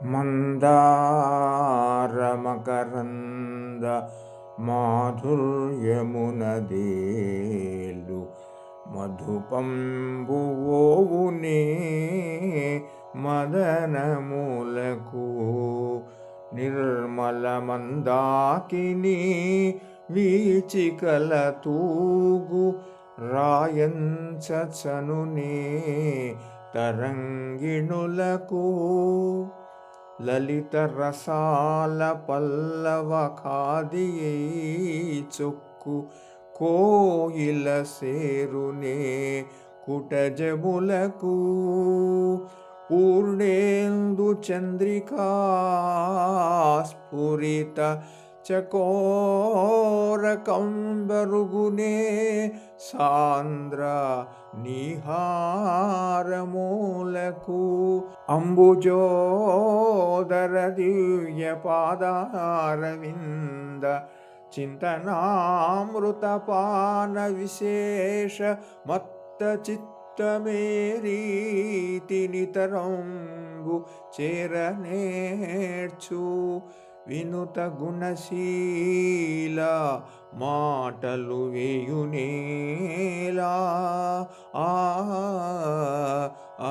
మందారమకరంద మాధుర్యమునదేలు మధుపంబువోవునే మదనమూలకు నిర్మల మందాకిని వీచికల తూగు రాయంచనునే తరంగిణులకు లలిత రసాల పల్లవ ఖాదియే చొక్కు కోయిల సేరునే కుటజములకు. పూర్ణేందు చంద్రికా స్ఫురిత చకోరకంబరుగునే సాంద్ర నిహారమూలకు. అంబుజో సోదర దివ్య పాదారవింద చింతనామృతపాన విశేష మత్త చిత్తమేరీతి నితరంబు చేరనేర్చు వినుత గుణశీల మాటలు వేయునేలా ఆ ఆ